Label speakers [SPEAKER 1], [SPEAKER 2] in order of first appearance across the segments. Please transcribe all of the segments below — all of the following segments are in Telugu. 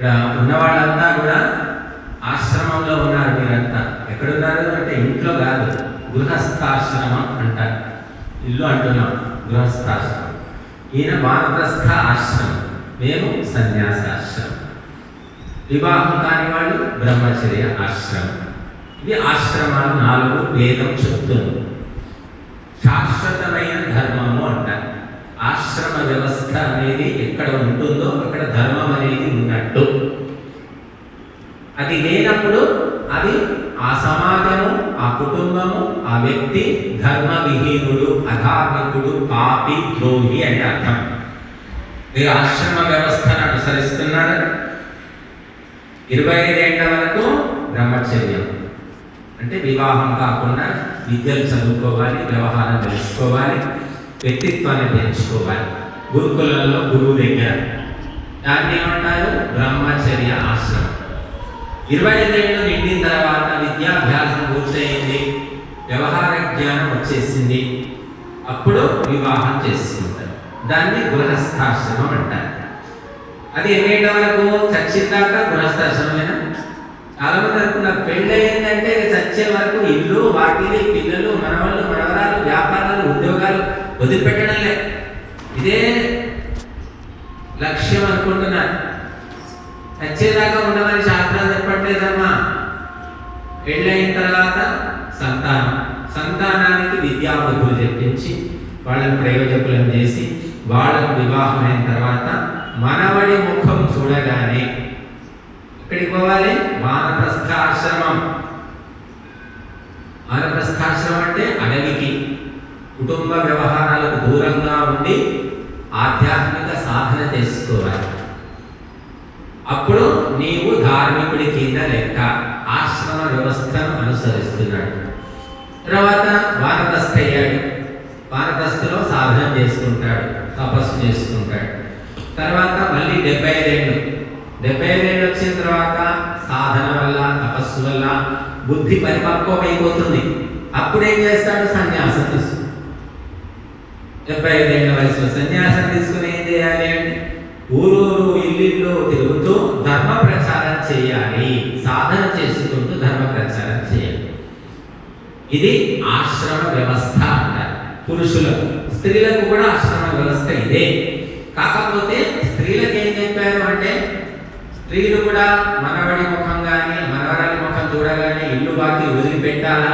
[SPEAKER 1] ఇక్కడ ఉన్న వాళ్ళంతా కూడా ఆశ్రమంలో ఉన్నారు మీరంతా. ఎక్కడున్నారు అంటే ఇంట్లో కాదు గృహస్థాశ్రమం అంటారు. ఇల్లు అంటున్నాం గృహస్థాశ్రమం. ఈయన వానప్రస్థ ఆశ్రమం మేము సన్యాసాశ్రమం. వివాహం కాని వాళ్ళు బ్రహ్మచర్య ఆశ్రమం. ఇవి ఆశ్రమాలు నాలుగు వేదం చెప్తుంది. శాశ్వతమైన ధర్మము అంటారు. ఆశ్రమ వ్యవస్థ అనేది ఎక్కడ ఉంటుందో అక్కడ ధర్మం అనేది ఉన్నట్టు. అది లేనప్పుడు అది ఆ సమాజము ఆ కుటుంబము ఆ వ్యక్తి ధర్మ విహీనుడు అధార్మికుడు పాపి ద్రోహి అంటే అర్థం. మీరు ఆశ్రమ వ్యవస్థను అనుసరిస్తున్నాడు ఇరవై ఐదేళ్ళ వరకు బ్రహ్మచర్యం. అంటే వివాహం కాకుండా విద్యలు చదువుకోవాలి వ్యవహారం తెలుసుకోవాలి వ్యక్తిత్వాన్ని పెంచుకోవాలి. గురుకులంలో గురువు దగ్గర. దాన్ని ఏమంటారు? బ్రహ్మచర్య ఆశ్రమం. ఇరవై ఐదేళ్ళు నిండిన తర్వాత విద్యాభ్యాసం పూర్తయింది. వ్యవహార జ్ఞానం వచ్చేసింది. అప్పుడు వివాహం చేసుకుంటారు. దాన్ని గృహస్థాశ్రమం అంటారు. అది ఎన్నేళ్ళ వరకు చచ్చిందాక గృహస్థాశ్రమేనా చాలా మంది అనుకున్నారు పెళ్ళి అయిందంటే చచ్చే వరకు ఇల్లు వాకిలి పిల్లలు మనవాళ్ళు మనవరాలు వ్యాపారాలు ఉద్యోగాలు వదిలిపెట్టడంలే. ఇదే లక్ష్యం అనుకుంటున్నారు చచ్చేదాకా ఉండమని శాస్త్రాలు చెప్పట్లేదమ్మా. పెళ్ళైన తర్వాత సంతానం. సంతానానికి విద్యాబుద్ధులు చెప్పించి వాళ్ళని ప్రయోజకులను చేసి వాళ్ళకు వివాహం అయిన తర్వాత మనవడి ముఖం చూడగానే ఎక్కడికి పోవాలి? వానప్రస్థాశ్రమం వానప్రస్థాశ్రమం అంటే అడవికి. కుటుంబ వ్యవహారాలకు దూరంగా ఉండి ఆధ్యాత్మిక సాధన చేసుకోవాలి. అప్పుడు నీవు ధార్మికుడి కింద లెక్క ఆశ్రమ వ్యవస్థను అనుసరిస్తున్నాడు. తర్వాత వానప్రస్థ అయ్యాడు. వానప్రస్థలో సాధన చేసుకుంటాడు తపస్సు చేసుకుంటాడు. తర్వాత మళ్ళీ డెబ్బై రెండు డెబ్బై రెండు వచ్చిన తర్వాత సాధన వల్ల తపస్సు వల్ల బుద్ధి పరిపక్వం అయిపోతుంది అప్పుడు ఏం చేస్తాడు? సన్యాసం తీసుకుంటాడు డెబ్బై ఐదేళ్ళ వయసులో సన్యాసం తీసుకుని ఏం చేయాలి అంటే ఊరూరు ఇల్లు తిరుగుతూ ధర్మ ప్రచారం చేయాలి. సాధన చేసుకుంటూ ధర్మ ప్రచారం చేయాలి. ఇది ఆశ్రమ వ్యవస్థ అంటారు. పురుషులకు స్త్రీలకు కూడా ఆశ్రమ వ్యవస్థ ఇదే. కాకపోతే స్త్రీలకు ఏం చెప్పారు అంటే స్త్రీలు కూడా మనవడి ముఖం కానీ మనవరాలి ముఖం చూడగానే ఇల్లు బాకి వదిలిపెట్టాలా?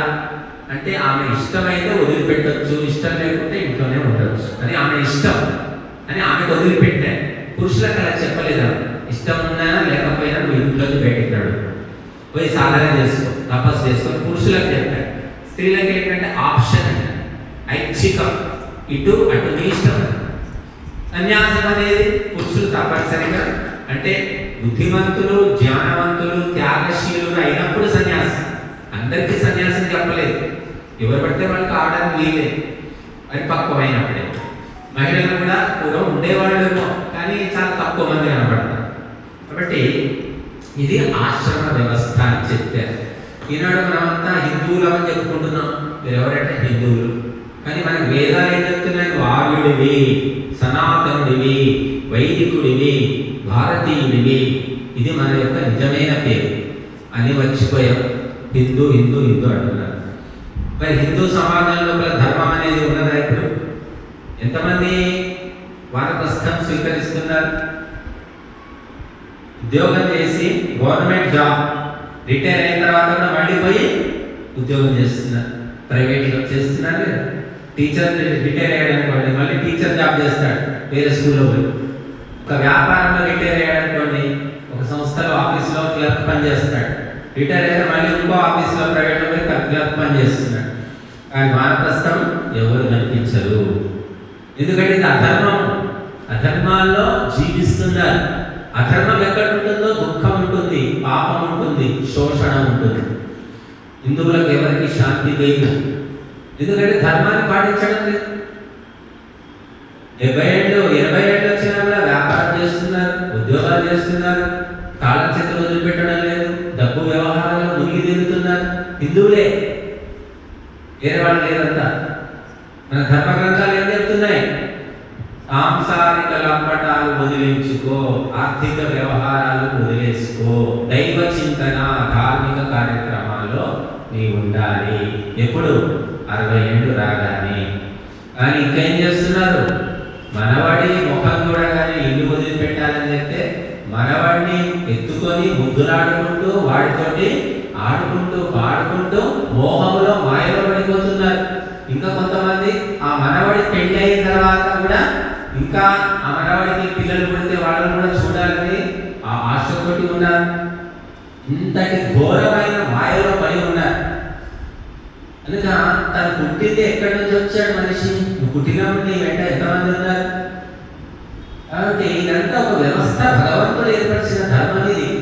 [SPEAKER 1] అంటే ఆమె ఇష్టమైతే వదిలిపెట్టచ్చు ఇష్టం లేకుంటే ఇంట్లోనే ఉండొచ్చు. అని ఆమె ఇష్టం. అని ఆమెకు వదిలిపెట్టారు పురుషులకు అలా చెప్పలేదా? ఇష్టం ఉన్నా లేకపోయినా నువ్వు ఇంట్లోకి పెట్టినాడు పోయి సాధన చేసుకో తపస్సు చేసుకో పురుషులకు చెప్పాడు స్త్రీలకు ఏంటంటే ఆప్షన్ ఐచ్ఛికం. ఇటు అటు నీ ఇష్టం. సన్యాసం అనేది పురుషులు తప్పనిసరిగా అంటే బుద్ధిమంతులు జ్ఞానవంతులు త్యాగశీలులు అయినప్పుడు సన్యాసం. అందరికీ సన్యాసం చెప్పలేదు. ఎవరు పడితే వాళ్ళకి ఆడడానికి వీలే. పరిపక్వమైనప్పుడే మహిళలు కూడా పూర్వం ఉండేవాళ్ళేమో కానీ చాలా తక్కువ మంది కనబడతారు. కాబట్టి ఇది ఆశ్రమ వ్యవస్థ అని చెప్పారు. ఈనాడు మనమంతా హిందువులమని చెప్పుకుంటున్నాం. మీరు ఎవరంటే హిందువులు. కానీ మనకు వేదాలు ఏం చెప్తున్నాయి వార్యుడివి సనాతనుడివి వైదికుడివి భారతీయుడివి ఇది మన యొక్క నిజమైన పేరు. అని మర్చిపోయాం. హిందూ హిందూ హిందూ అంటున్నారు. మరి హిందూ సమాజం లోపల ధర్మం అనేది ఉన్నదా ఇప్పుడు? ఎంతమంది వానప్రస్థం స్వీకరిస్తున్నారు? ఉద్యోగం చేసి గవర్నమెంట్ జాబ్ రిటైర్ అయిన తర్వాత కూడా మళ్ళీ పోయి ఉద్యోగం చేస్తున్నారు. ప్రైవేట్లో చేస్తున్నారు టీచర్ రిటైర్ అయ్యాడనుకోండి మళ్ళీ టీచర్ జాబ్ చేస్తాడు వేరే స్కూల్లో పోయి. ఒక వ్యాపారంలో రిటైర్ అయ్యాడనుకోండి ఒక సంస్థలో ఆఫీస్లో క్లర్క్ పని చేస్తాడు రిటైర్ అయితే మళ్ళీ ఇంకో ఆఫీస్లో ప్రైవేట్లో పోయి క్లర్క్ పని కానీ వానప్రస్థం ఎవరు కనిపించరు. ఎందుకంటే ఇది అధర్మం. అధర్మాల్లో జీవిస్తున్నారు. అధర్మం ఎక్కడ ఉంటుందో దుఃఖం ఉంటుంది పాపం ఉంటుంది శోషణ ఉంటుంది. హిందువులకు ఎవరికి శాంతి లేదు. ఎందుకంటే ధర్మాన్ని పాటించడం లేదు. డెబ్బై ఏళ్ళు ఇరవై ఏళ్ళు వచ్చినా కూడా వ్యాపారం చేస్తున్నారు ఉద్యోగాలు చేస్తున్నారు కాలక్షేత్రం వదిలిపెట్టడం లేదు. హిందువులే. వేరే వాళ్ళు లేదంతా మన ధర్మ గ్రంథాలు ఏం చెప్తున్నాయి? సాంసారిక లంపటాలు వదిలించుకో ఆర్థిక వ్యవహారాలు వదిలేసుకో దైవ చింతన ధార్మిక కార్యక్రమాల్లో నీ ఉండాలి. ఎప్పుడు? అరవై ఏళ్ళు రాగానే. కానీ ఇంకేం చేస్తున్నారు? మనవాడి ముఖం కానీ ఇల్లు వదిలిపెట్టాలని చెప్తే మనవాడిని ఎత్తుకొని ముద్దులాడుకుంటూ వాడితోటి ఆడుకుంటూ పాడుకుంటూ మోహంలో మాయలో పడిపోతున్నారు. ఇంకా కొంతమంది ఆ మనవడి పెళ్ళి అయిన తర్వాత కూడా ఇంకా ఆ మనవడికి పిల్లలు పుడితే వాళ్ళని కూడా చూడాలని ఆ ఆశతోటి ఉన్నారు. ఇంతటి ఘోరమైన మాయలో పడి ఉన్నారు. కనుక తను పుట్టింది ఎక్కడి నుంచి వచ్చాడు మనిషి? నువ్వు పుట్టినప్పుడు నీ వెంట ఎంతమంది ఉన్నారు? కాబట్టి ఇదంతా ఒక వ్యవస్థ భగవంతుడు ఏర్పరిచిన ధర్మం ఇది.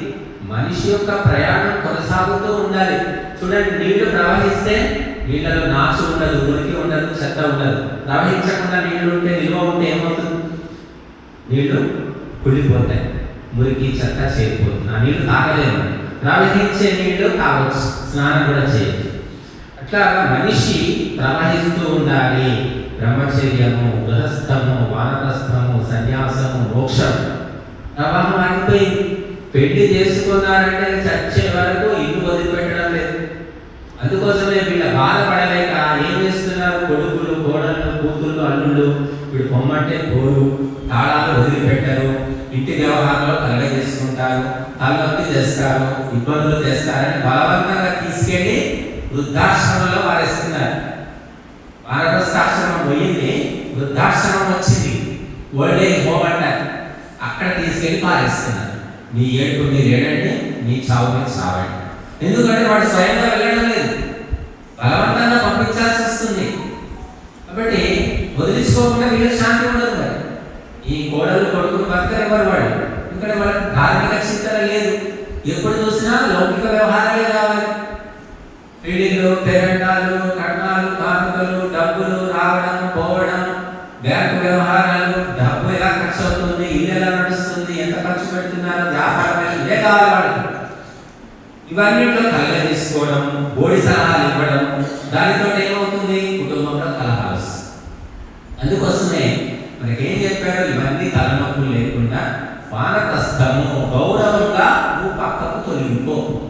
[SPEAKER 1] మనిషి యొక్క ప్రయాణం కొనసాగుతూ ఉండాలి. చూడండి నీళ్ళు ప్రవహిస్తే నీళ్ళలో నాచు ఉండదు మురికి ఉండదు చెత్త ఉండదు. ప్రవహించకుండా నీళ్ళు ఉంటే నిల్వ ఉంటే ఏమవుతుంది? నీళ్ళు కుళ్ళిపోతాయి. మురికి చెత్త చేరిపోతుంది. ఆ నీళ్ళు తాగలేము. ప్రవహించే నీళ్ళు కావచ్చు స్నానం కూడా చేయొచ్చు అట్లా మనిషి ప్రవహిస్తూ ఉండాలి. బ్రహ్మచర్యము గృహస్థము వానప్రస్థము సన్యాసము మోక్షం ప్రవాహం ఆగిపోయింది. పెళ్ళి చేసుకున్నారంటే చచ్చే వరకు ఇల్లు వదిలిపెట్టడం లేదు. అందుకోసమే వీళ్ళ బాధపడలేక ఏం చేస్తున్నారు? కొడుకులు కోడళ్ళు కూతుళ్ళు అల్లుళ్ళు వీడు పొమ్మంటే పోరు తాళాలు వదిలిపెట్టరు ఇంటి వ్యవహారంలో కలగ చేసుకుంటారు తలనొప్పి చేస్తారు ఇబ్బందులు చేస్తారని బలవంతంగా తీసుకెళ్ళి వృద్ధాశ్రమంలో వారేస్తున్నారు వానప్రస్థాశ్రమం పోయింది వృద్ధాశ్రమం వచ్చింది. ఓల్డ్ ఏజ్ హోమ్ అంటారు. అక్కడ తీసుకెళ్ళి పారేస్తున్నారు. నీ ఏడుపు మీరు ఏడండి నీ చావు మీద చావండి. ఎందుకంటే వాడు స్వయంగా వెళ్ళడం లేదు. బలవంతంగా పంపించాల్సి వస్తుంది. కాబట్టి వదిలించుకోకుండా వీళ్ళు శాంతి ఉండదు మరి. ఈ కోడలు కొడుకులు బతకరు ఎవరు వాడు. ఎందుకంటే వాళ్ళకి ధార్మిక చింతన లేదు. ఎప్పుడు చూసినా లౌకిక వ్యవహారాలే కావాలి. పెళ్ళిళ్ళు పెరండాలు కట్నాలు కానుకలు డబ్బులు రావడం ఇవన్నిట్లో కలగ తీసుకోవడం బోడి సలహాలు ఇవ్వడం దానితో ఏమవుతుంది? కుటుంబంలో కలహాలు వస్తాయి. అందుకోసమే మనకేం చెప్పాడు? ఇవన్నీ తలనొప్పులు లేకుండా వానప్రస్థము గౌరవంగా నువ్వు పక్కకు తొలగిపో.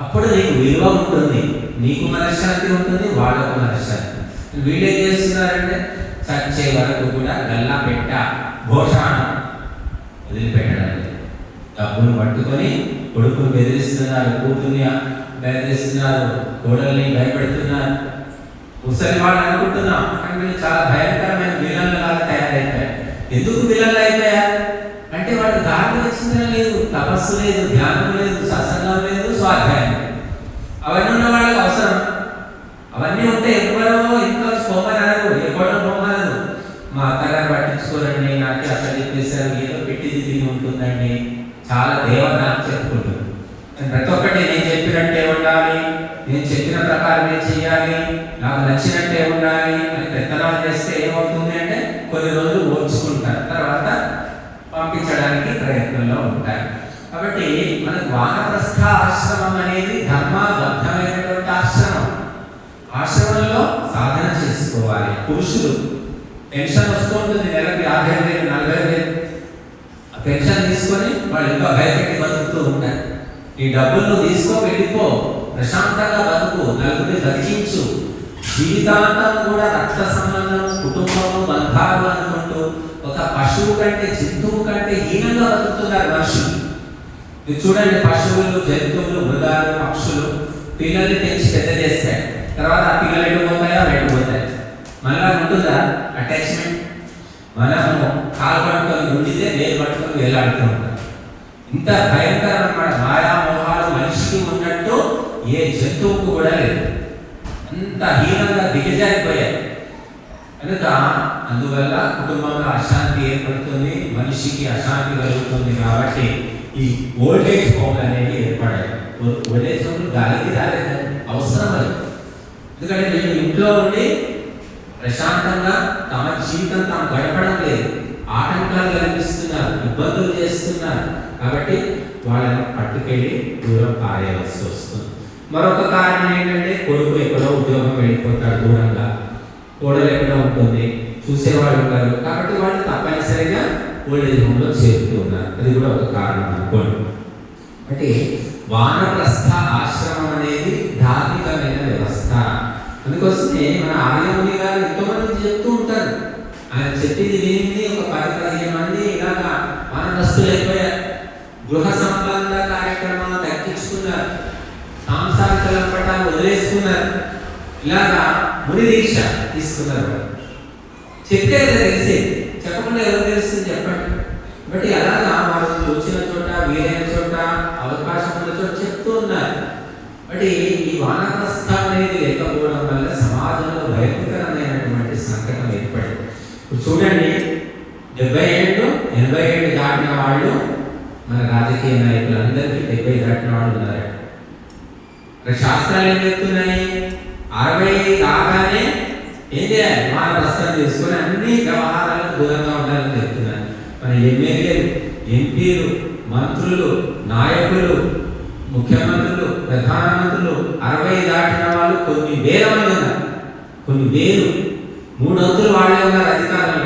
[SPEAKER 1] అప్పుడు నీకు విలువ ఉంటుంది. నీకు మనశ్శాంతి ఉంటుంది వాళ్ళకు మనశ్శాంతి. వీళ్ళు ఏం చేస్తున్నారంటే చచ్చే వరకు కూడా గల్లా పెట్ట ఘోషాణం వదిలిపెట్టడం. డబ్బును పట్టుకొని కొడుకును బెదిరిస్తున్నారు కూతుర్ని బెదిరిస్తున్నారు కోడల్ని భయపెడుతున్నారు. ముసలి వాళ్ళు అనుకుంటున్నాం. కానీ వీళ్ళు చాలా భయంకరమైన విలన్లుగా తయారైపోయారు ఎందుకు విలన్లు అయిపోయారు అంటే వాడు ధార్మిక చింతన లేదు తపస్సు లేదు ధ్యానం లేదు సత్సంగం లేదు స్వాధ్యాయం అవన్నీ ఉన్న వాళ్ళకి అవసరం. అవన్నీ ఉంటే ఎవరో ఇంట్లో సోమరారు ఎక్కడో పోమరాదు మా అత్తగారు పట్టించుకోరండి నాకు అక్కడ చెప్పేశారు ఏదో పెట్టింది తిరిగి ఉంటుందండి. చాలా దేవత చెప్పుకుంటారు. ప్రతి ఒక్కటి నేను చెప్పినట్టే ఉండాలి. నేను చెప్పిన ప్రకారమే చేయాలి నాకు నచ్చినట్టే ఉండాలి అని పెత్తనాలు చేస్తే ఏమవుతుంది అంటే కొన్ని రోజులు ఓర్చుకుంటారు. తర్వాత పంపించడానికి ప్రయత్నంలో ఉంటారు. కాబట్టి మనకు వానప్రస్థ ఆశ్రమం అనేది ధర్మబద్ధమైనటువంటి ఆశ్రమం. ఆశ్రమంలో సాధన చేసుకోవాలి. పురుషులు పెన్షన్ వస్తుంటుంది నెలకి యాభై వేలు నలభై వేలు. పెన్షన్ తీసుకొని వాళ్ళు ఇంకా భయపెట్టి బతుకుతూ ఉంటారు. ఈ డబ్బులు తీసుకో వెళ్ళిపో ప్రశాంతంగా బతుకు. నలుగురిని బతికించు జీవితాంతం కూడా రక్త సంబంధం కుటుంబము బంధాలు అనుకుంటూ ఒక పశువు కంటే జంతువు కంటే హీనంగా బతుకుతున్నారు మనుషులు. మీరు చూడండి పశువులు జంతువులు మృగాలు పక్షులు పిల్లల్ని తెచ్చి పెద్ద చేస్తాయి. తర్వాత ఆ పిల్లలు ఎటు పోతాయో బయట పోతాయి. మళ్ళా ఉంటుందా అటాచ్మెంట్ మనము కాలు పట్టుకొని ఉండితే వేలు పట్టుకొని వేలాడుతూ ఉంటాం. ఇంత భయంకరమైన అన్నమాట మాయా మోహాలు మనిషికి ఉన్నట్టు ఏ జంతువుకు కూడా లేదు. అంత హీనంగా దిగజారిపోయాయి. కనుక అందువల్ల కుటుంబంలో అశాంతి ఏర్పడుతుంది మనిషికి అశాంతి కలుగుతుంది కాబట్టి ఈ ఓల్డేజ్ హోమ్ అనేవి ఏర్పడాయి. ఓల్డేజ్ హోమ్ గాలికి రాలేదు అవసరం అది ఎందుకంటే వీళ్ళు ఇంట్లో ఉండి ప్రశాంతంగా తమ జీవితం తాము గడపడం లేదు. ఆటంకాలు కల్పిస్తున్నారు ఇబ్బందులు చేస్తున్నారు. కాబట్టి వాళ్ళని పట్టుకెళ్ళి దూరం పారేయవలసి వస్తుంది. మరొక కారణం ఏంటంటే కొడుకు ఎక్కడో ఉద్యోగం వెళ్ళిపోతాడు దూరంగా. కోడలు ఎక్కడ ఉంటుంది. చూసేవాళ్ళు ఉంటారు. కాబట్టి వాళ్ళు తప్పనిసరిగా ఓల్డేజ్ హోమ్లో చేరుతూ ఉన్నారు. అది కూడా ఒక కారణం అనుకోండి. అంటే వానప్రస్థ ఆశ్రమం అనేది ధార్మికమైన వ్యవస్థ. అందుకోసమే మన ఆర్యముని గారు ఎంతోమంది చెప్తూ ఉంటారు. ఆయన చెప్పింది దీనిని ఒక పది పదిహేను మంది ఇలాగా వానప్రస్తులు అయిపోయారు గృహ సంబంధ కార్యక్రమాలు తగ్గించుకున్నారు. సాంసారిక లంపటాలు వదిలేసుకున్నారు. ఇలాగా ముని దీక్ష తీసుకున్నారు చెప్పేది చెప్తే తెలిసేది చెప్పకుండా ఎవరు తెలుస్తుంది చెప్పండి. బట్టి అలా వాళ్ళు తోచిన చోట వీలైన చోట అవకాశం ఉన్న చోట చెప్తూ ఉన్నారు బట్టి ఈ వానప్రస్థం అనేది లేకపోవడం వల్ల సమాజంలో భయంకరమైనటువంటి సంకటం ఏర్పడింది ఇప్పుడు చూడండి డెబ్బై ఏళ్ళు ఎనభై ఏళ్ళు దాటిన వాళ్ళు మన రాజకీయ నాయకులందరికీ డెబ్బై దాటిన వాళ్ళు ఉన్నారు రాష్ట్రాలు ఏం చెప్తున్నాయి అరవై కాగానే ఏం చేయాలి మన ప్రస్థానం తీసుకొని అన్ని వ్యవహారాలకు దూరంగా ఉండాలని చెప్తున్నారు మన ఎమ్మెల్యేలు ఎంపీలు మంత్రులు నాయకులు ముఖ్యమంత్రులు ప్రధానమంత్రులు అరవై దాటిన వాళ్ళు కొన్ని వేల మంది ఉన్నారు. కొన్ని వేలు. మూడు వంతులు వాళ్ళే ఉన్నారు అధికారులు.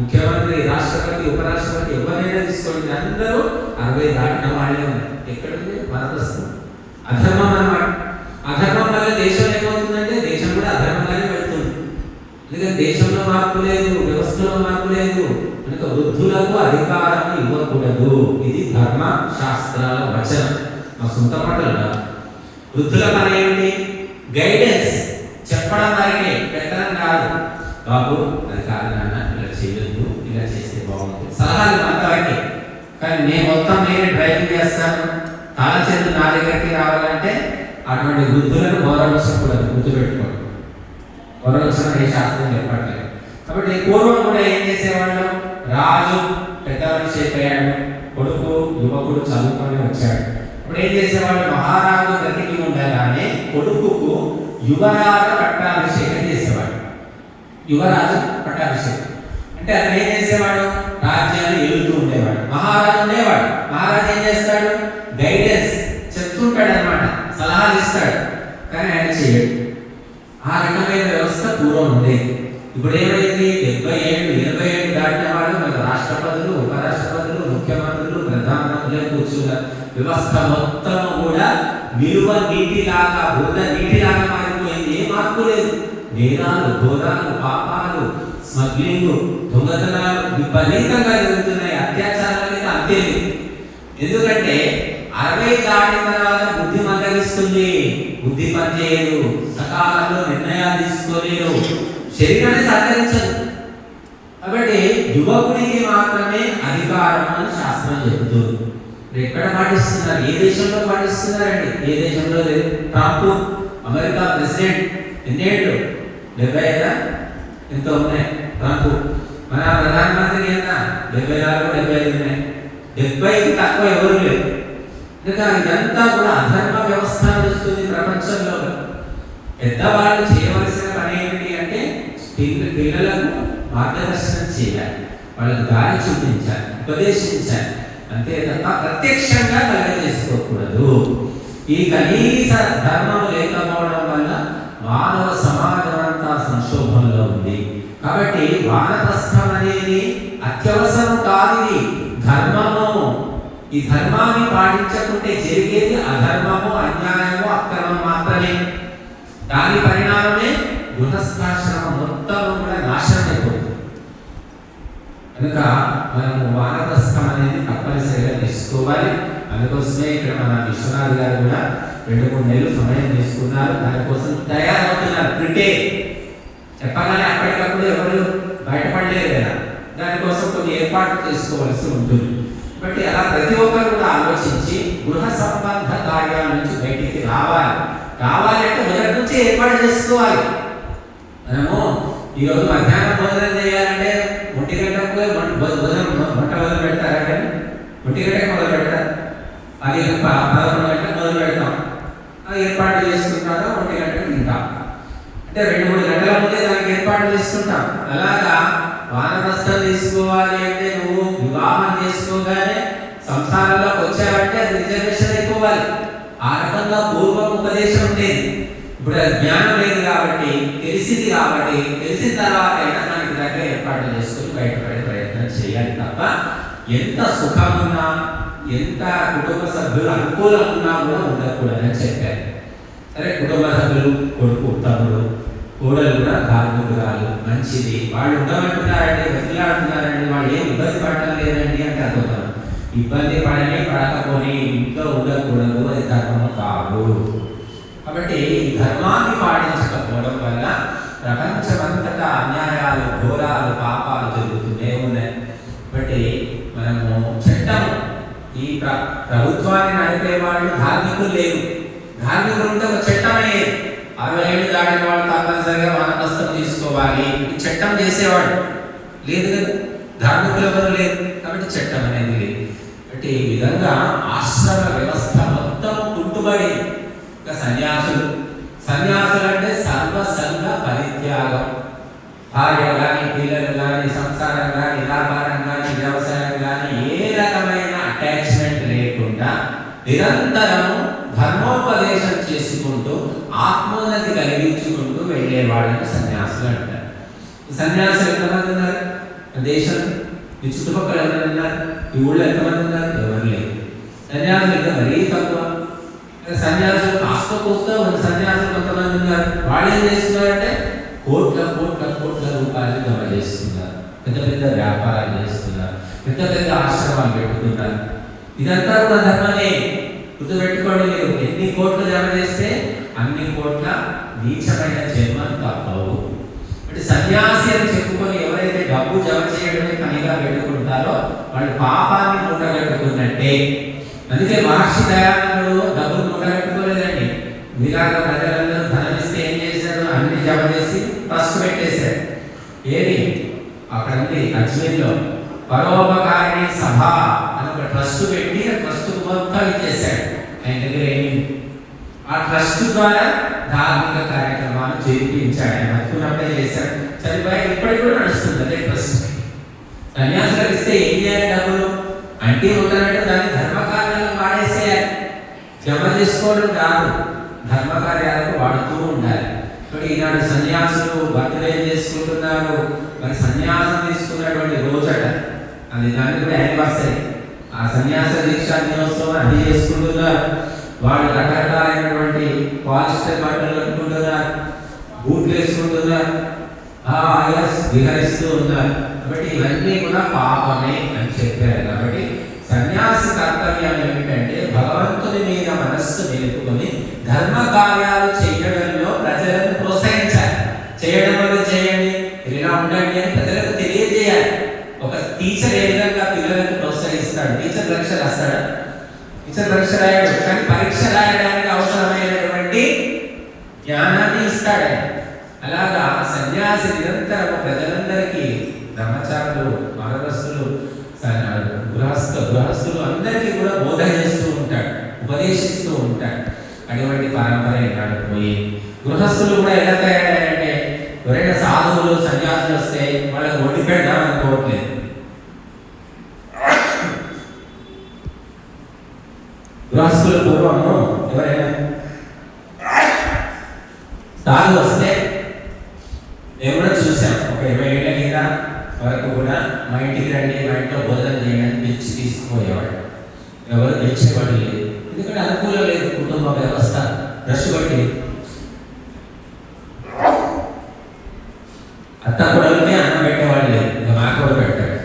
[SPEAKER 1] ముఖ్యమంత్రి రాష్ట్రపతి ఉపరాష్ట్రపతి ఎవరైనా తీసుకోండి. అందరూ అరవై దాటిన వాళ్ళే ఉన్నారు. ఎక్కడుంది? భారతస్థం అధర్మం అన్నమాట. వృద్ధులకు అధికారం ఇవ్వకూడదు. ఇది ధర్మ శాస్త్రాల వచనం. మా సొంత మాటలు వృద్ధుల పని ఏంటి గైడెన్స్ చెప్పడం వరకే. పెట్టడం కాదు. బాబు అది కాదు నాన్న ఇలా చేయొద్దు. ఇలా చేస్తే బాగుంటుంది. సలహాలు మాత్రమే కానీ నేను మొత్తం నేను డ్రైవింగ్ చేస్తాను. తాళ చేతులు నా దగ్గరికి రావాలంటే అటువంటి వృద్ధులను గౌరవించకూడదు. గుర్తుపెట్టుకోండి. గౌరవించడం ఏ శాస్త్రం చెప్పట్లేదు. కాబట్టి పూర్వం కూడా ఏం చేసేవాళ్ళు? రాజు పెద్ద చెప్పాడు కొడుకు యువకుడు చదువుకొని వచ్చాడు. ఇప్పుడు ఏం చేసేవాడు మహారాజు దగ్గరికి ఉండగానే కొడుకుకు యువరాజు పట్టాభిషేకం చేసేవాడు. యువరాజు పట్టాభిషేకం. అంటే అతను ఏం చేసేవాడు? రాజ్యాన్ని ఎదుగుతూ ఉండేవాడు. మహారాజు ఉండేవాడు. మహారాజు ఏం చేస్తాడు? గైడెన్స్ చెప్తుంటాడు అనమాట సలహాలు ఇస్తాడు. కానీ ఆయన చేయడు. ఆ రకమైన వ్యవస్థ పూర్వం ఉండేది. ఇప్పుడు ఏమైంది డెబ్బై ఏళ్ళు ఎనభై ఏళ్ళు దాటిన వాళ్ళు మన రాష్ట్రపతులు ఉపరాష్ట్రపతులు ముఖ్యమంత్రులు ప్రధానమంత్రులు కూర్చున్న వ్యవస్థ మొత్తం కూడా విలువ నీటిలాగా బురద నీటిలాగా మారిపోయింది. ఏ మార్పు లేదు. నేరాలు ఘోరాలు పాపాలు స్మగ్లింగ్ దొంగతనాలు విపరీతంగా జరుగుతున్నాయి. అత్యాచారాలు అయితే అంతే. ఎందుకంటే అరవై దాటిన తర్వాత బుద్ధి మందగిస్తుంది బుద్ధి పనిచేయదు సకాలంలో నిర్ణయాలు తీసుకోలేరు. శరీరాన్ని సహకరించదు. కాబట్టి యువకుడికి మాత్రమే అధికారం అని శాస్త్రం చెబుతుంది. ఎక్కడ పాటిస్తున్నారు? ఏ దేశంలో పాటిస్తున్నారండి? ఏ దేశంలో లేదు? ట్రంప్ అమెరికా ప్రెసిడెంట్ ఎన్నేళ్ళు? డెబ్బై ఐదా? ఎంతో ఉన్నాయి. ట్రంప్. మన ప్రధానమంత్రి ఎంత డెబ్బై నాలుగు డెబ్బై ఐదు ఉన్నాయి. డెబ్బైకి తక్కువ ఎవరు లేరు. ఇంకా ఇదంతా కూడా అధర్మ వ్యవస్థ నడుస్తుంది ప్రపంచంలో పెద్దవాళ్ళు చేయవలసిన పని ఏమిటి అంటే పిల్ల- పిల్లలకు మార్గదర్శనం చేయాలి. వాళ్ళకు దారి చూపించాలి. ఉపదేశించాలి. అంతే తప్ప ప్రత్యక్షంగా కలగజేసుకోకూడదు ఈ కనీస ధర్మం లేకపోవడం వల్ల మానవ సమాజం అంతా సంక్షోభంలో ఉంది. కాబట్టి వానప్రస్థం అనేది అత్యవసరం కాదు ధర్మము. ఈ ధర్మాన్ని పాటించకుంటే జరిగేది అధర్మము అన్యాయము అక్రమం మాత్రమే. దాని పరిణామమే గృహస్థాశ్రమం మొత్తం కూడా నాశనం అయిపోతుంది కనుక మనము వానప్రస్థం అనేది తప్పనిసరిగా తీసుకోవాలి. అందుకోసమే ఇక్కడ మన విశ్వనాథ్ గారు కూడా రెండు మూడు నెలలు సమయం తీసుకున్నారు. దానికోసం తయారవుతున్నారు. ప్రిపేర్ చెప్పగానే అప్పటికప్పుడు ఎవరు బయటపడలేదు కదా. దానికోసం కొన్ని ఏర్పాట్లు చేసుకోవాల్సి ఉంటుంది. బట్ అలా ప్రతి ఒక్కరు కూడా ఆలోచించి గృహ సంబంధ కార్యాల నుంచి బయటికి రావాలి. కావాలంటే మొదటి నుంచి ఏర్పాటు చేసుకోవాలి. మనము ఈరోజు మధ్యాహ్నం భోజనం చేయాలంటే ఒంటి గంటకు భోజనం వంట మొదలు పెడతారా కానీ ఒంటి గంటకి మొదలు పెడతారు అది పదకొండు గంటలకు మొదలు పెడతాం. అది ఏర్పాటు చేసుకుంటాక ఒంటి గంటకు తింటాం. అంటే రెండు మూడు గంటల ముందే దానికి ఏర్పాటు చేస్తుంటాం అలాగా వానప్రస్థం తీసుకోవాలి అంటే నువ్వు వివాహం చేసుకోగానే సంసారంలోకి వచ్చావంటే అది రిజర్వేషన్ అయిపోవాలి. ఆ రకంగా పూర్వం ఉపదేశం ఉండేది. ఇప్పుడు అది జ్ఞానం లేదు కాబట్టి తెలిసింది కాబట్టి తెలిసిన తర్వాత అయినా మనకి దగ్గర ఏర్పాటు చేసుకుని బయటపడే ప్రయత్నం చేయాలి తప్ప ఎంత సుఖమున్నా ఎంత కుటుంబ సభ్యులు అనుకూలంగా కూడా ఉండకూడదని చెప్పారు. సరే కుటుంబ సభ్యులు కొడుకు తమ్ముడు కోడలు కూడా కార్మికురాలు మంచిది. వాళ్ళు ఉండమంటున్నారండి వదిలాడుతున్నారండి వాళ్ళు ఏం ఇబ్బంది పడటం లేదండి అంటే అర్థం ఇబ్బంది పడని పడకపోని ఇంట్లో ఉండకూడదు అది ధర్మం కాదు. కాబట్టి ఈ ధర్మాన్ని పాటించకపోవడం వల్ల ప్రపంచమంతటా అన్యాయాలు ఘోరాలు పాపాలు జరుగుతూనే ఉన్నాయి. కాబట్టి మనము చట్టం ఈ ప్ర ప్రభుత్వాన్ని నడిపే వాళ్ళు ధార్మికులు లేరు. ధార్మికులు ఉంటే ఒక చట్టమే అరవై ఏళ్ళు దాటిన వాళ్ళు తప్పనిసరిగా వానప్రస్థం తీసుకోవాలి. చట్టం చేసేవాడు లేదు కదా. ధార్మికులు ఎవరు లేదు కాబట్టి చట్టం అనేది లేదు. అంటే ఈ విధంగా ఆశ్రమ వ్యవస్థ మొత్తం కుంటుబడి సన్యాసులు సన్యాసులు అంటే సర్వసంగ పరిత్యాగం. భార్య కానీ పిల్లలు కానీ సంసారం కానీ వ్యాపారం కానీ వ్యవసాయం కానీ ఏ రకమైన అటాచ్మెంట్ లేకుండా నిరంతరము ధర్మోపదేశం చేసుకుంటూ ఆత్మోన్నతి కలిగించుకుంటూ వెళ్ళేవాళ్ళని సన్యాసులు అంటారు. సన్యాసులు ఎంతమంది ఉన్నారు? దేశం ఈ చుట్టుపక్కల ఎవరైనా ఉన్నారు? ఈ ఊళ్ళో ఎంతమంది ఉన్నారు? ఎవరు లేరు. సన్యాసులు ఇంకా మరీ తక్కువ. సన్యాసులు కాస్త వస్తే మన సన్యాసం కొంతమంది ఉన్నారు. వాళ్ళు ఏం చేస్తున్నారంటే కోట్ల కోట్ల కోట్ల రూపాయలు జమ చేస్తున్నారు. పెద్ద పెద్ద వ్యాపారాలు చేస్తున్నారు. పెద్ద పెద్ద ఆశ్రమాలు పెట్టుకున్నారు ఇదంతా కూడా ధర్మమే. గుర్తుపెట్టుకోండి మీరు. ఎన్ని కోట్లు జమ చేస్తే అన్ని కోట్ల నీచమైన జన్మలు తప్పవు అంటే సన్యాసి అని చెప్పుకొని ఎవరైతే డబ్బు జమ చేయడమే పనిగా పెట్టుకుంటారో వాళ్ళు పాపాన్ని మూటగట్టుకున్నట్టే. అందుకే మహర్షి దయానందుడు డబ్బులు మూటగట్టుకోలేదండి ప్రజలందరూ ధనం ఇస్తే ఏం చేశారు? అన్ని జమ చేసి ట్రస్ట్ పెట్టేశారు. ఏది? అక్కడ ఉంది అజ్మీర్లో. పరోపకారిణి సభ అని ఒక ట్రస్ట్ పెట్టి ఆ ట్రస్ట్ మొత్తం ఇచ్చేశాడు ఆయన దగ్గర ఏమి? ఆ ట్రస్ట్ ద్వారా ధార్మిక కార్యక్రమాలు చేయించాడు. ఆయన బతుకున్నప్పుడే చేశాడు చనిపోయి ఇప్పటికి కూడా నడుస్తుంది అదే ట్రస్ట్. సన్యాసులకు ఇస్తే ఏం చేయాలి డబ్బులు? అంటే ఉంటారంటే దాన్ని ధర్మకార్యాలకు వాడేసేయాలి. జమ చేసుకోవడం కాదు. ధర్మకార్యాలకు వాడుతూ ఉండాలి. ఇప్పుడు ఈనాడు సన్యాసులు బర్త్డే చేసుకుంటున్నారు. మరి సన్యాసం తీసుకున్నటువంటి రోజట అది దానికి కూడా యానివర్సరీ. ఆ సన్యాస దీక్షా దినోత్సవం అది చేసుకుంటున్నారు వాళ్ళు రకరకాలైనటువంటి పాలిస్టర్ బట్టలు కట్టుకుంటున్నారు బూట్లు వేసుకుంటున్నారు ఆ ఆయస్ విహరిస్తూ ఉన్నారు కాబట్టి ఇవన్నీ కూడా పాపమే అని చెప్పారు. కాబట్టి సన్యాసి కర్తవ్యం ఏమిటంటే భగవంతుని మీద మనస్సు నిలిపి ధర్మ కార్యాలు చేయడంలో ప్రజలను ప్రోత్సహించాలి. చేయడం వల్ల చేయండి ఇలా ఉండండి అని ప్రజలకు తెలియజేయాలి. ఒక టీచర్ ఏ విధంగా పిల్లలను ప్రోత్సహిస్తాడు? టీచర్ పరీక్ష రాస్తాడు? టీచర్ పరీక్ష రాయడు కానీ పరీక్ష రాయడానికి అవసరమైనటువంటి జ్ఞానాన్ని ఇస్తాడు. అలాగా సన్యాసి నిరంతరం ప్రజలందరికీ బ్రహ్మచారులు మగరస్తులు గృహస్థ గృహస్థులు అందరికీ కూడా బోధన చేస్తూ ఉంటాడు ఉపదేశిస్తూ ఉంటాడు అటువంటి పరంపర ఈనాడు పోయి గృహస్థులు కూడా ఎలా తయారయ్యారంటే ఎవరైనా సాధువులు సన్యాసులు వస్తే వాళ్ళకి వండి పెడదాం అనుకోవట్లేదు గృహస్థుల పూర్వము ఎవరైనా సాధు వస్తే మేము కూడా చూసాం ఒక ఇరవై ఏళ్ళ కింద వరకు కూడా మా ఇంటికి రండి మా ఇంట్లో భోజనం చేయడానికి పిలిచి తీసుకుపోయేవాడు ఎవరు పిలిచేవాడు లేదు ఎందుకంటే అనుకూలం లేదు కుటుంబ వ్యవస్థ రష్ బట్టి అత్త కొడలకే అన్నం పెట్టేవాడు లేదు ఇంకా మాకు కూడా పెట్టాడు.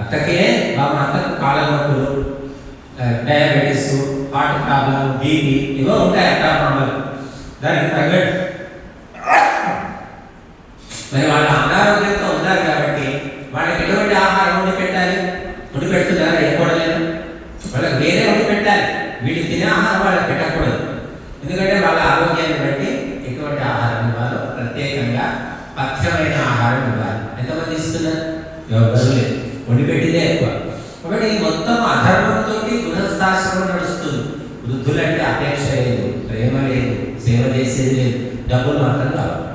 [SPEAKER 1] అత్తకే మా అత్తకు కాళ్ళ నొప్పులు డయాబెటీస్ హార్ట్ ప్రాబ్లం బీపీ ఇవో ఉంటాయి అత్త మామలు. దానికి తగ్గట్టు మరి వాళ్ళ అనారోగ్యంతో ఉన్నారు కాబట్టి వాళ్ళకి ఎటువంటి ఆహారం వండి పెట్టాలి వండి పెడుతున్నారా ఏ కూడలేదు వాళ్ళకి వేరే వండి పెట్టాలి వీళ్ళు తినే ఆహారం వాళ్ళకి పెట్టకూడదు ఎందుకంటే వాళ్ళ ఆరోగ్యాన్ని బట్టి ఎటువంటి ఆహారం ఇవ్వాలో ప్రత్యేకంగా పథ్యమైన ఆహారం ఇవ్వాలి ఎంతమంది ఇస్తున్నారు ఎవరు లేదు ఎక్కువ. కాబట్టి ఈ మొత్తం అధర్మంతో గృహస్థాశ్రమం నడుస్తుంది. వృద్ధులంటే అపేక్ష లేదు ప్రేమ లేదు సేవ చేసేది లేదు. డబ్బులు మాత్రం కావాలి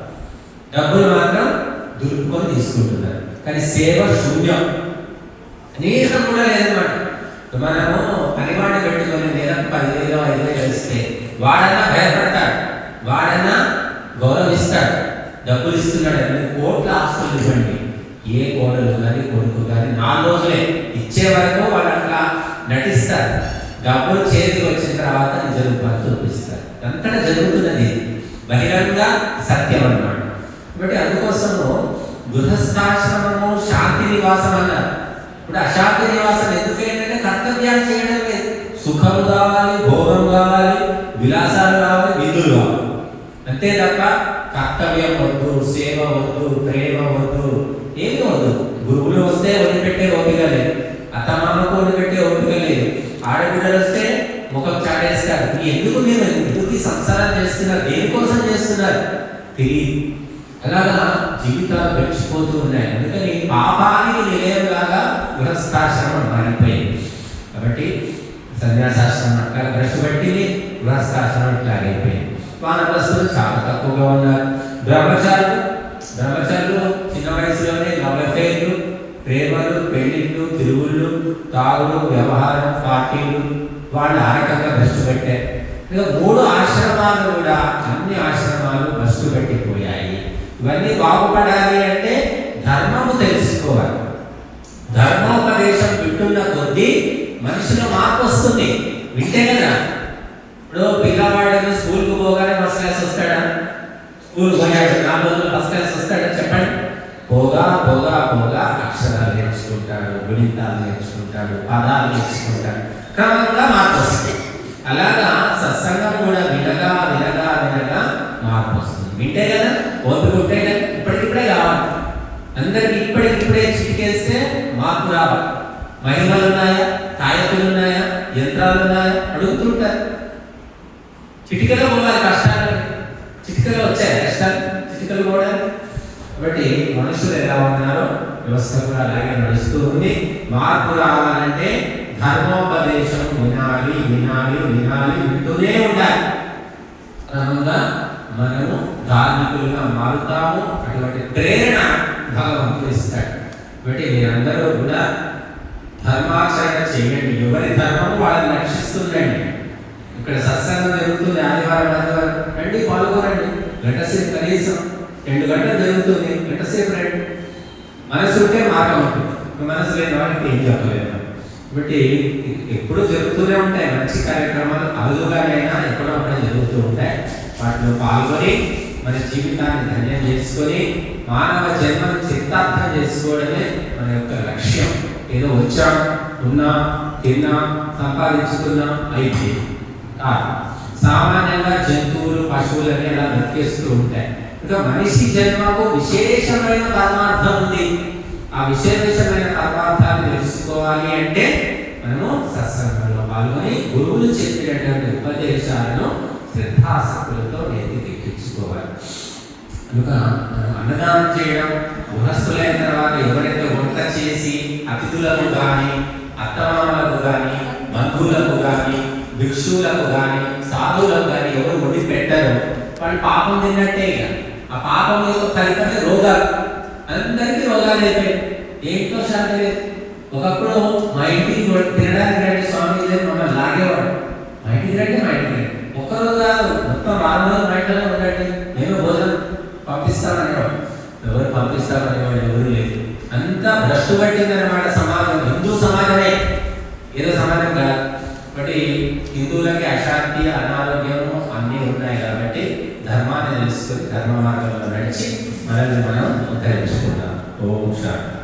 [SPEAKER 1] డబ్బులు మాత్రం దులుపుకొని తీసుకుంటున్నారు. కానీ సేవ శూన్యం. నీసం కూడా లేదన్నమాట. మనము పనివాడిని పెట్టుకొని నెలకు పదివేలు ఐదు వేలు ఇస్తే వాడన్నా భయపడతాడు వాడన్నా గౌరవిస్తాడు. డబ్బులు ఇస్తున్నాడు కోట్ల ఆస్తులు ఇవ్వండి. ఏ కోడలు కానీ కొడుకు కానీ నాలుగు రోజులే. ఇచ్చే వరకు వాళ్ళు అట్లా నటిస్తారు. డబ్బులు చేతికి వచ్చిన తర్వాత నిజ రూపాన్ని చూపిస్తారు. అంతటా జరుగుతున్నది. బహిరంగ సత్యం అన్నమాట. కాబట్టి అందుకోసము గృహస్థాశ్రమము శాంతి నివాసం అన్నారు. ఇప్పుడు అశాంతి నివాసం ఎందుకంటే కర్తవ్యాలు చేయడం లేదు. సుఖం కావాలి భోగం కావాలి విలాసాలు కావాలి విధులు కావాలి. అంతే తప్ప కర్తవ్యం వద్దు సేవ వద్దు ప్రేమ వద్దు. ఏమి ఉండదు. గురువులు వస్తే వదిలిపెట్టే ఓపిక లేదు. అత్తమామకు వదిలిపెట్టే ఓపిక లేదు. ఆడబిడ్డలు వస్తే ముఖం చాటేస్తారు. ఎందుకు మీరు ఎందుకు సంసారం చేస్తున్నారు? దేనికోసం చేస్తున్నారు? తెలియదు అలాగా జీవితాలు గడిచిపోతూ ఉన్నాయి. అందుకని పాపానికి నిలయంలాగా గృహస్థాశ్రమం మారిపోయింది. కాబట్టి సన్యాసాశ్రమం అక్కడ భ్రష్టు పట్టింది గృహస్థాశ్రమం ఇట్లా అయిపోయింది వానప్రస్తులు చాలా తక్కువగా ఉన్నారు. బ్రహ్మచారులు బ్రహ్మచారులు ప్రేమలు పెళ్ళిళ్ళు తిరుగుళ్ళు తాగులు వ్యవహారం పార్టీలు వాళ్ళు ఆ రకంగా భ్రష్టు పెట్టారు. ఇక మూడు ఆశ్రమాలు కూడా అన్ని ఆశ్రమాలు భ్రష్టు పెట్టిపోయాయి. ఇవన్నీ బాగుపడాలి అంటే ధర్మము తెలుసుకోవాలి. ధర్మోపదేశం వింటున్న కొద్దీ మనిషిలో మార్పు వస్తుంది. వింటే కదా? ఇప్పుడు పిల్లవాడు స్కూల్కి పోగానే ఫస్ట్ క్లాస్ వస్తాడా? స్కూల్ పోయాడు. నాలుగు రోజులు ఫస్ట్ క్లాస్ వస్తాడా? చెప్పండి. పోగా పోగా పోగా అక్షరాలు. గుణితాలు నేర్చుకుంటాడు పదాలు నేర్చుకుంటాడు. క్రమంగా మార్పు వస్తుంది. అలాగా సత్సంగం కూడా వినగా వినగా వినగా మార్పు వస్తుంది. వింటే కదా ఓపిక ఉంటే కదా ఇప్పటికిప్పుడే కావాలి. అందరికి ఇప్పటికిప్పుడే చిటికేస్తే మార్పు రావాలి. మహిమలు ఉన్నాయా? తాయకులు ఉన్నాయా? యంత్రాలు ఉన్నాయా? అడుగుతుంటారు చిటికలో పోవాలి కష్టాలు. చిటికలో వచ్చాయి కష్టాలు. చిటికలు కూడా కాబట్టి మనుషులు ఎలా ఉన్నారో వ్యవస్థ కూడా అలాగే నడుస్తూ ఉంది. మార్పు రావాలంటే ధర్మోపదేశం వినాలి వినాలి వినాలి వింటూనే ఉండాలి. క్రమంగా మనము ధార్మికులుగా మారుతాము. అటువంటి ప్రేరణ భగవంతుడు ఇస్తాడు. కాబట్టి మీరందరూ కూడా ధర్మాచరణ చేయండి. ఎవరి ధర్మం వాళ్ళని రక్షిస్తుందండి. ఇక్కడ సత్సంగం జరుగుతుంది ఆదివారం ఆదివారం. రండి పాల్గొనండి. గంట సేపు కనీసం రెండు గంటలు జరుగుతుంది. గంట సేపు రండి. మనసు ఉంటే మార్గం ఉంటుంది. మనసు లేని వాళ్ళకి ఏం చెప్పలేదు కాబట్టి ఎప్పుడు జరుగుతూనే ఉంటాయి మంచి కార్యక్రమాలు అరుదుగానైనా ఎక్కడో అక్కడ జరుగుతూ ఉంటాయి. వాటిలో పాల్గొని మన జీవితాన్ని ధన్యం చేసుకొని మానవ జన్మను చిత్తార్థం చేసుకోవడమే మన యొక్క లక్ష్యం. ఏదో వచ్చా ఉన్నా తిన్నా సంపాదించుకున్నాం అయితే కాదు. సామాన్యంగా జంతువులు పశువులని అలా బతికేస్తూ ఉంటాయి. ఇంకా మనిషి జన్మకు విశేషమైన పరమార్థం ఉంది. ఆ విశేషమైన పరమార్థాన్ని తెలుసుకోవాలి అంటే మనము సత్సంగంలో పాల్గొని గురువులు చెప్పినటువంటి ఉపదేశాలను శ్రద్ధాసక్తులతో నేతికి తెచ్చుకోవాలి కనుక మనం అన్నదానం చేయడం గృహస్థులైన తర్వాత ఎవరైతే వంట చేసి అతిథులకు కానీ అత్తమామలకు కానీ బంధువులకు కానీ భిక్షువులకు కానీ సాధువులకు కానీ ఎవరు వండి పెట్టరు. వాళ్ళు పాపం తిన్నట్టే ఇక. ఆ పాపం యొక్క ఫలితమే రోగాలు. అందరికీ రోగాలు అయిపోయాయి. ఏంటో శాంతి లేదు. ఒకప్పుడు మా ఇంటికి తినడానికి రండి స్వామి లేదు మమ్మల్ని లాగేవాడు. మా ఇంటికి రండి మా ఇంటికి రండి. ఒక్కరోజు కాదు మొత్తం వారం రోజులు మా ఇంట్లోనే ఉండండి. నేను భోజనం పంపిస్తామనేవాడు ఎవరు పంపిస్తామనేవాడు ఎవరు లేదు అంతా భ్రష్టు పట్టిందన్నమాట సమాజం. హిందూ సమాజమే. ఏదో సమాజం కాదు. కాబట్టి హిందువులకి అశాంతి అనారోగ్యము అన్నీ ఉన్నాయి కాబట్టి ధర్మాన్ని ధర్మ మార్గంలో నడిచి మనల్ని మనం ఉద్ధరించుకుందాం. ఓం శాంతి.